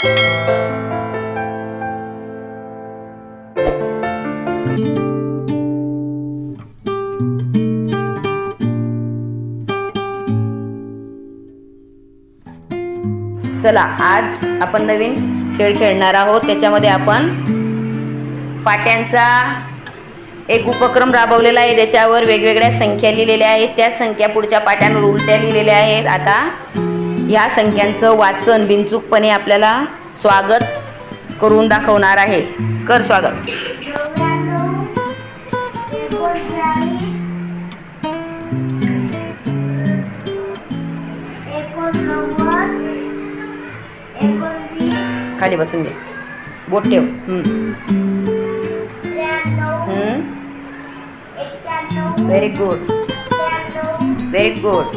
चला आज आपण नवीन खेळ खेळणार आहोत. त्याच्यामध्ये आपण पाट्यांचा एक उपक्रम राबवलेला आहे. त्याच्यावर वेगवेगळ्या संख्या लिहिलेल्या आहेत. त्या संख्या पुढच्या पाट्यांवर उलट्या लिहिलेल्या आहेत. आता ह्या संख्यांचं वाचन बिनचूकपणे आपल्याला स्वागत करून दाखवणार आहे. कर स्वागत. खाली बसून घे. बोट ठेव. Very good very good